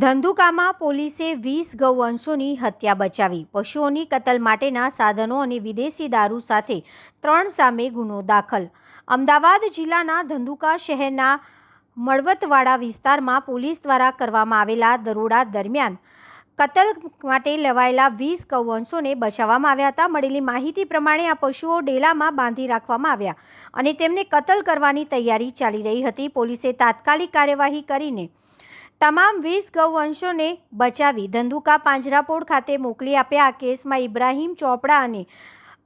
ધંધુકામાં પોલીસે વીસ ગૌવંશોની હત્યા બચાવી. પશુઓની કતલ માટેના સાધનો અને વિદેશી દારૂ સાથે ત્રણ સામે ગુનો દાખલ. અમદાવાદ જિલ્લાના ધંધુકા શહેરના મળવતવાડા વિસ્તારમાં પોલીસ દ્વારા કરવામાં આવેલા દરોડા દરમિયાન કતલ માટે લેવાયેલા વીસ ગૌવંશોને બચાવવામાં આવ્યા હતા. મળેલી માહિતી પ્રમાણે આ પશુઓ ડેલામાં બાંધી રાખવામાં આવ્યા અને તેમને કતલ કરવાની તૈયારી ચાલી રહી હતી. પોલીસે તાત્કાલિક કાર્યવાહી કરીને તમામ વીસ ગૌવંશોને બચાવી ધંધુકા પાંજરાપોળ ખાતે મોકલી આપ્યા આ કેસમાં ઇબ્રાહીમ ચોપડા અને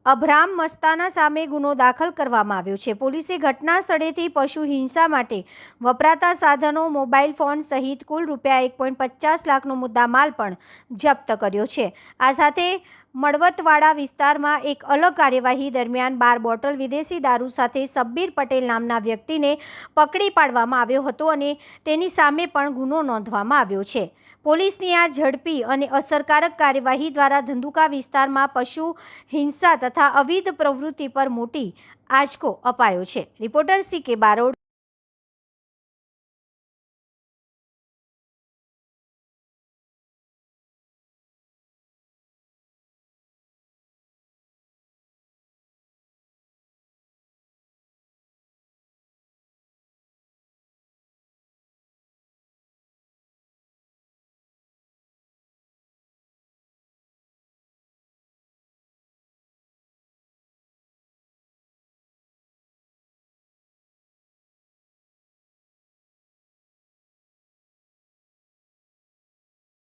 અભરામ મસ્તાના સામે ગુનો દાખલ કરવામાં આવ્યો છે. પોલીસે ઘટના સ્થળેથી પશુ હિંસા માટે વપરાતા સાધનો, મોબાઈલ ફોન સહિત કુલ રૂપિયા એક પોઈન્ટ પચાસ લાખનો મુદ્દામાલ પણ જપ્ત કર્યો છે. આ સાથે મળવતવાડા વિસ્તારમાં એક અલગ કાર્યવાહી દરમિયાન બાર બોટલ વિદેશી દારૂ સાથે સબ્બીર પટેલ નામના વ્યક્તિને પકડી પાડવામાં આવ્યો હતો અને તેની સામે પણ ગુનો નોંધવામાં આવ્યો છે. પોલીસની આ ઝડપી અને અસરકારક કાર્યવાહી દ્વારા ધંધુકા વિસ્તારમાં પશુ હિંસા તથા અવિધ પ્રવૃત્તિ પર મોટી આંચકો અપાયો છે. રિપોર્ટર સી કે બારોડ